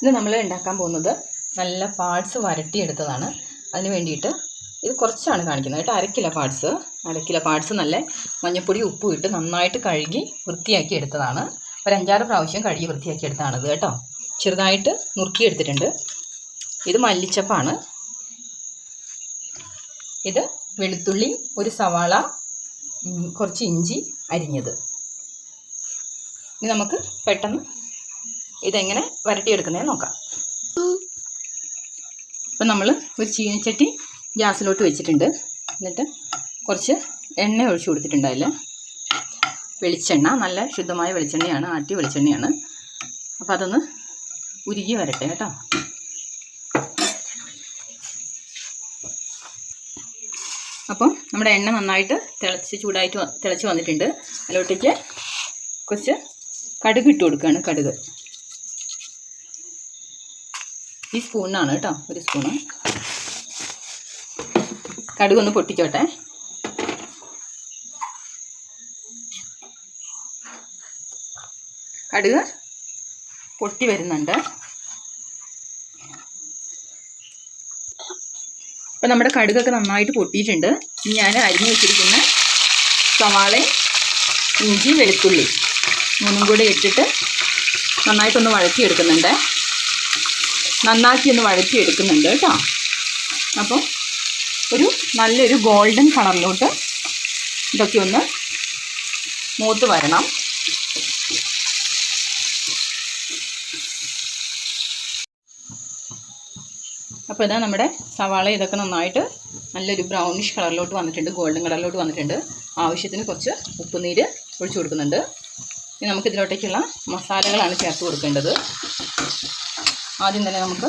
ഇന്ന് നമ്മൾ ഉണ്ടാക്കാൻ പോകുന്നത് നല്ല പാർട്സ് വരട്ടിയെടുത്തതാണ്. അതിന് വേണ്ടിയിട്ട് ഇത് കുറച്ചാണ് കാണിക്കുന്നത്. കേട്ടോ അരക്കിലോ പാർട്സ്. അരക്കിലോ പാർട്സ് നല്ല മഞ്ഞപ്പൊടി ഉപ്പും ഇട്ട് നന്നായിട്ട് കഴുകി വൃത്തിയാക്കി എടുത്തതാണ്. ഒരു അഞ്ചാറ് പ്രാവശ്യം കഴുകി വൃത്തിയാക്കി എടുത്തതാണിത് കേട്ടോ. ചെറുതായിട്ട് നുറുക്കിയെടുത്തിട്ടുണ്ട്. ഇത് മല്ലിച്ചപ്പാണ്. ഇത് വെളുത്തുള്ളി ഒരു സവാള കുറച്ച് ഇഞ്ചി അരിഞ്ഞത്. ഇനി നമുക്ക് പെട്ടെന്ന് ഇതെങ്ങനെ വരട്ടിയെടുക്കുന്നതെന്ന് നോക്കാം. ഇപ്പം നമ്മൾ ഒരു ചീനച്ചട്ടി ഗ്യാസിലോട്ട് വെച്ചിട്ടുണ്ട്. എന്നിട്ട് കുറച്ച് എണ്ണ ഒഴിച്ച് കൊടുത്തിട്ടുണ്ട് വെളിച്ചെണ്ണ നല്ല ശുദ്ധമായ വെളിച്ചെണ്ണയാണ് ആട്ടി വെളിച്ചെണ്ണയാണ്. അപ്പോൾ അതൊന്ന് ഉരുകി വരട്ടെ കേട്ടോ. അപ്പം നമ്മുടെ എണ്ണ നന്നായിട്ട് തിളച്ച് ചൂടായിട്ട് തിളച്ച് വന്നിട്ടുണ്ട്. അതിലോട്ടേക്ക് കുറച്ച് കടുക് ഇട്ട് കൊടുക്കുകയാണ് കടുക്. ഈ സ്പൂണിനാണ് കേട്ടോ ഒരു സ്പൂണ്. കടുക് ഒന്ന് പൊട്ടിക്കോട്ടെ കടുക് പൊട്ടി വരുന്നുണ്ട്. അപ്പം നമ്മുടെ കടുകൊക്കെ നന്നായിട്ട് പൊട്ടിയിട്ടുണ്ട്. ഇനി ഞാൻ അരിഞ്ഞു വെച്ചിരിക്കുന്ന സവാള ഇഞ്ചി വെളുത്തുള്ളി മൂന്നും കൂടെ ഇട്ടിട്ട് നന്നായിട്ടൊന്ന് വഴറ്റിയെടുക്കുന്നുണ്ട്. നന്നാക്കി ഒന്ന് വഴറ്റി എടുക്കുന്നുണ്ട് കേട്ടോ. അപ്പോൾ ഒരു നല്ലൊരു ഗോൾഡൻ കളറിലോട്ട് ഇതൊക്കെ ഒന്ന് മൂത്ത് വരണം. അപ്പോൾ ഇതാ നമ്മുടെ സവാള ഇതൊക്കെ നന്നായിട്ട് നല്ലൊരു ബ്രൗണിഷ് കളറിലോട്ട് വന്നിട്ടുണ്ട് ഗോൾഡൻ കളറിലോട്ട് വന്നിട്ടുണ്ട്. ആവശ്യത്തിന് കുറച്ച് ഉപ്പുനീര് ഒഴിച്ചു കൊടുക്കുന്നുണ്ട്. ഇനി നമുക്ക് ഇതിലോട്ടേക്കുള്ള മസാലകളാണ് ചേർത്ത് കൊടുക്കേണ്ടത്. ആദ്യം തന്നെ നമുക്ക്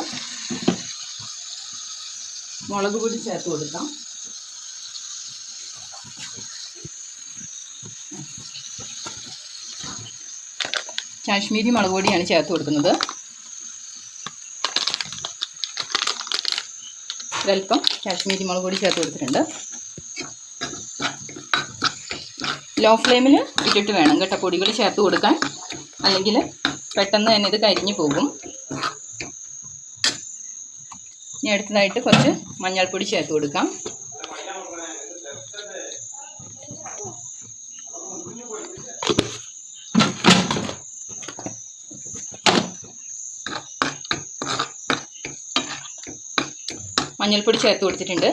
മുളക് പൊടി ചേർത്ത് കൊടുക്കാം. കാശ്മീരി മുളക് പൊടിയാണ് ചേർത്ത് കൊടുക്കുന്നത്. ഒരല്പം കാശ്മീരി മുളക് പൊടി ചേർത്ത് കൊടുത്തിട്ടുണ്ട്. ലോ ഫ്ലെയിമിൽ ഇട്ടിട്ട് വേണം കേട്ടോ പൊടികൾ ചേർത്ത് കൊടുക്കാൻ. അല്ലെങ്കിൽ പെട്ടെന്ന് തന്നെ ഇത് കരിഞ്ഞു പോകും. ഇനി അടുത്തതായിട്ട് കുറച്ച് മഞ്ഞൾപ്പൊടി ചേർത്ത് കൊടുക്കാം. മഞ്ഞൾപ്പൊടി ചേർത്ത് കൊടുത്തിട്ടുണ്ട്.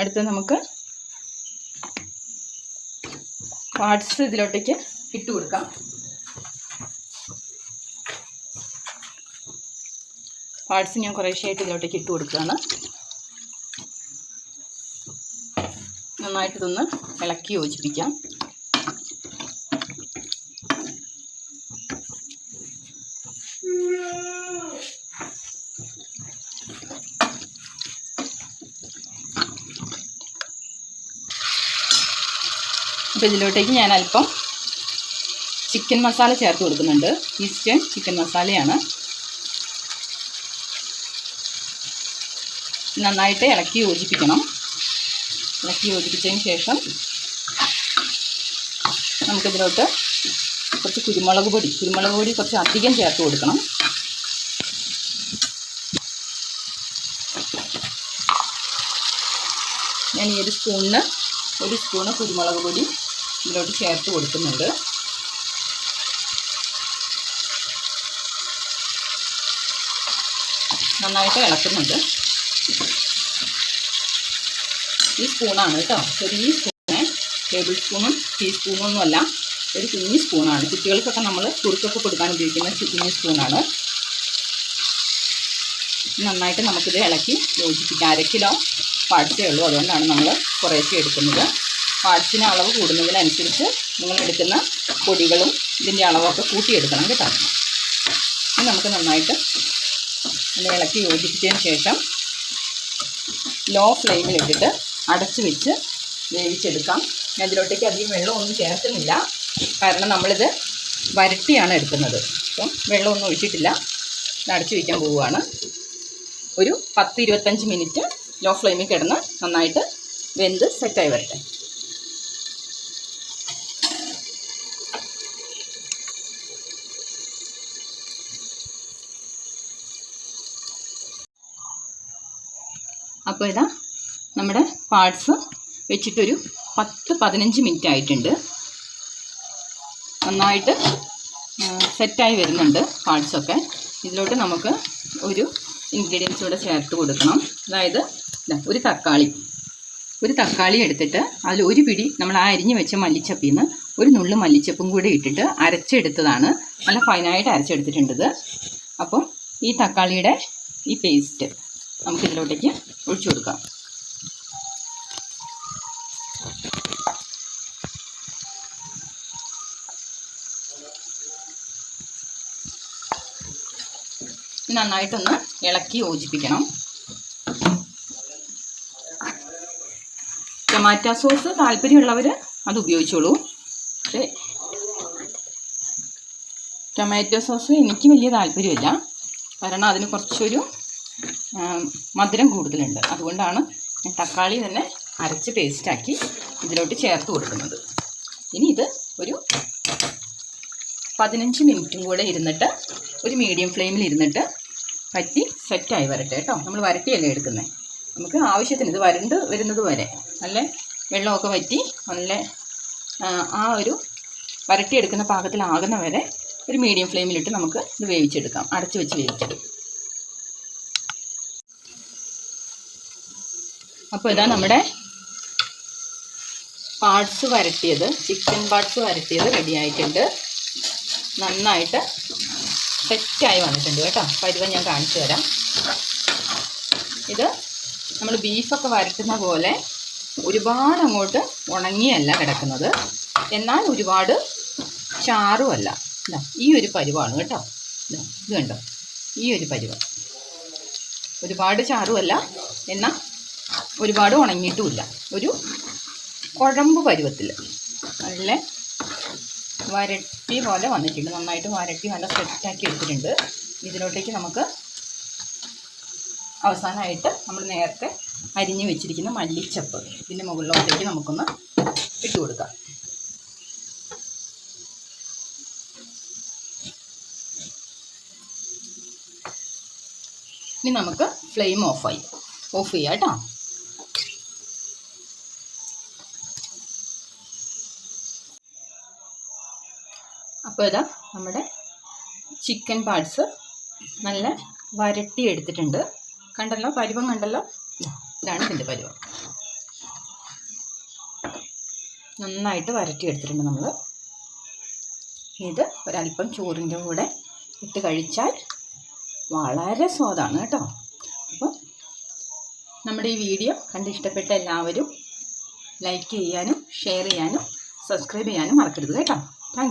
അടുത്ത് നമുക്ക് പാർട്സ് ഇതിലോട്ടേക്ക് ഇട്ട് കൊടുക്കാം. പാർട്സ് ഞാൻ കുറേശ്ശായിട്ട് ഇതിലോട്ടേക്ക് ഇട്ട് കൊടുക്കുകയാണ്. നന്നായിട്ട് ഇതൊന്ന് ഇളക്കി യോജിപ്പിക്കാം. അപ്പോൾ ഇതിലോട്ടേക്ക് ഞാൻ അല്പം ചിക്കൻ മസാല ചേർത്ത് കൊടുക്കുന്നുണ്ട്. ഈസ്റ്റേൺ ചിക്കൻ മസാലയാണ്. നന്നായിട്ട് ഇളക്കി യോജിപ്പിക്കണം. ഇളക്കി യോജിപ്പിച്ചതിന് ശേഷം നമുക്കിതിലോട്ട് കുറച്ച് കുരുമുളക് പൊടി കുരുമുളക് പൊടി കുറച്ച് അധികം ചേർത്ത് കൊടുക്കണം. ഞാൻ ഈ ഒരു സ്പൂണിന് ഒരു സ്പൂണ് കുരുമുളക് പൊടി ഇതിലോട്ട് ചേർത്ത് കൊടുക്കുന്നുണ്ട്. നന്നായിട്ട് ഇളക്കുന്നുണ്ട്. ഈ സ്പൂണാണ് കേട്ടോ. ചെറിയ സ്പൂണ് ടേബിൾ സ്പൂണും ടീസ്പൂണും ഒന്നുമല്ല. ഒരു കുഞ്ഞു സ്പൂണാണ് കുട്ടികൾക്കൊക്കെ നമ്മൾ കുറുക്കൊക്കെ കൊടുക്കാൻ ഉപയോഗിക്കുന്ന കുഞ്ഞു സ്പൂണാണ് നന്നായിട്ട് നമുക്കിത് ഇളക്കി യോജിപ്പിക്കാം. അര കിലോ പാഴ്സേ ഉള്ളൂ. അതുകൊണ്ടാണ് നമ്മൾ കുറേശ്ശെ എടുക്കുന്നത്. പാഴ്സിന് അളവ് കൂടുന്നതിനനുസരിച്ച് നിങ്ങൾ എടുക്കുന്ന പൊടികളും ഇതിന്റെ അളവൊക്കെ കൂട്ടിയെടുക്കണം കേട്ടോ. ഇനി നമുക്ക് നന്നായിട്ട് ഇളക്കി യോജിപ്പിച്ചതിന് ശേഷം ലോ ഫ്ലെയിമിലിട്ടിട്ട് അടച്ചു വെച്ച് വേവിച്ചെടുക്കാം. അതിലോട്ടേക്ക് അധികം വെള്ളമൊന്നും ചേർക്കുന്നില്ല. കാരണം നമ്മളിത് വരട്ടിയാണ് എടുക്കുന്നത്. അപ്പം വെള്ളമൊന്നും ഒഴിച്ചിട്ടില്ല. അടച്ചു വയ്ക്കാൻ പോവുകയാണ്. ഒരു പത്ത് ഇരുപത്തഞ്ച് മിനിറ്റ് ലോ ഫ്ലെയിമിൽ കിടന്ന് നന്നായിട്ട് വെന്ത് സെറ്റായി വരട്ടെ. അപ്പോൾ ഇതാ നമ്മുടെ പാർട്സ് വെച്ചിട്ടൊരു പത്ത് പതിനഞ്ച് മിനിറ്റ് ആയിട്ടുണ്ട്. നന്നായിട്ട് സെറ്റായി വരുന്നുണ്ട് പാർട്സൊക്കെ ഇതിലോട്ട് നമുക്ക് ഒരു ഇൻഗ്രീഡിയൻസ് കൂടെ ചേർത്ത് കൊടുക്കണം. അതായത് ഒരു തക്കാളി. ഒരു തക്കാളി എടുത്തിട്ട് അതിൽ ഒരു പിടി നമ്മൾ ആ അരിഞ്ഞ് വെച്ച മല്ലിച്ചപ്പിൽ നിന്ന് ഒരു നുള്ളു മല്ലിച്ചപ്പും കൂടി ഇട്ടിട്ട് അരച്ചെടുത്തതാണ്. നല്ല ഫൈനായിട്ട് അരച്ചെടുത്തിട്ടുണ്ടത്. അപ്പം ഈ തക്കാളിയുടെ ഈ പേസ്റ്റ് നമുക്കിതിലോട്ടേക്ക് ഒഴിച്ചു കൊടുക്കാം. നന്നായിട്ടൊന്ന് ഇളക്കി യോജിപ്പിക്കണം. ടൊമാറ്റോ സോസ് താല്പര്യമുള്ളവർ അത് ഉപയോഗിച്ചോളൂ. പക്ഷേ ടൊമാറ്റോ സോസ് എനിക്ക് വലിയ താല്പര്യമില്ല. കാരണം അതിന് കുറച്ചൊരു മധുരം കൂടുതലുണ്ട്. അതുകൊണ്ടാണ് തക്കാളി തന്നെ അരച്ച് പേസ്റ്റാക്കി ഇതിലോട്ട് ചേർത്ത് കൊടുക്കുന്നത്. ഇനി ഇത് ഒരു പതിനഞ്ച് മിനിറ്റും കൂടെ ഇരുന്നിട്ട് ഒരു മീഡിയം ഫ്ലെയിമിൽ ഇരുന്നിട്ട് പറ്റി സെറ്റായി വരട്ടെ കേട്ടോ. നമ്മൾ വരട്ടിയല്ലേ എടുക്കുന്നത് നമുക്ക് ആവശ്യത്തിന് ഇത് വരണ്ട് വരുന്നത് വരെ. നല്ല വെള്ളമൊക്കെ വറ്റി നല്ല ആ, ഒരു വരട്ടിയെടുക്കുന്ന പാകത്തിലാകുന്ന വരെ ഒരു മീഡിയം ഫ്ലെയിമിലിട്ട് നമുക്ക് ഇത് വേവിച്ചെടുക്കാം. അടച്ച് വെച്ച് വേവിച്ചെടുക്കാം അപ്പോൾ ഇതാ നമ്മുടെ പാർട്സ് വരട്ടിയത് ചിക്കൻ പാർട്സ് വരട്ടിയത് റെഡിയായിട്ടുണ്ട് നന്നായിട്ട് സെറ്റായി വന്നിട്ടുണ്ട് കേട്ടോ. പരുവം ഞാൻ കാണിച്ചു തരാം. ഇത് നമ്മൾ ബീഫൊക്കെ വരട്ടുന്ന പോലെ ഒരുപാട് അങ്ങോട്ട് ഉണങ്ങിയല്ല കിടക്കുന്നത്. എന്നാൽ ഒരുപാട് ചാറുമല്ല ഈ ഒരു പരുവാണ് കേട്ടോ. ഇത് കണ്ടോ? ഈ ഒരു പരുവ. ഒരുപാട് ചാറുമല്ല എന്നാൽ ഒരുപാട് ഉണങ്ങിയിട്ടുമില്ല ഒരു കുഴമ്പ് പരുവത്തിൽ നല്ല വരട്ടി പോലെ വന്നിട്ടുണ്ട്. നന്നായിട്ട് വരട്ടി നല്ല സെറ്റാക്കി എടുത്തിട്ടുണ്ട്. ഇതിലോട്ടേക്ക് നമുക്ക് അവസാനമായിട്ട് നമ്മൾ നേരത്തെ അരിഞ്ഞു വെച്ചിരിക്കുന്ന മല്ലിച്ചപ്പ് ഇതിന്റെ മുകളിലോട്ടേക്ക് നമുക്കൊന്ന് ഇട്ട് കൊടുക്കാം. ഇനി നമുക്ക് ഫ്ലെയിം ഓഫായി ഓഫ് ചെയ്യാം കേട്ടോ. അപ്പോൾ ഇതാ നമ്മുടെ ചിക്കൻ പാർട്സ് നല്ല വരട്ടി എടുത്തിട്ടുണ്ട് കണ്ടല്ലോ? പരുവം കണ്ടല്ലോ? ഇതാ, ഇതാണ് ഇതിന്റെ പരുവം. നന്നായിട്ട് വരട്ടി എടുത്തിട്ടുണ്ട് നമ്മൾ. ഇത് ഒരല്പം ചോറിന്റെ കൂടെ ഇട്ട് കഴിച്ചാൽ വളരെ സ്വാദാണ് കേട്ടോ. അപ്പോൾ നമ്മുടെ ഈ വീഡിയോ കണ്ട് ഇഷ്ടപ്പെട്ട എല്ലാവരും ലൈക്ക് ചെയ്യാനും ഷെയർ ചെയ്യാനും സബ്സ്ക്രൈബ് ചെയ്യാനും മറക്കരുത് കേട്ടോ. താങ്ക്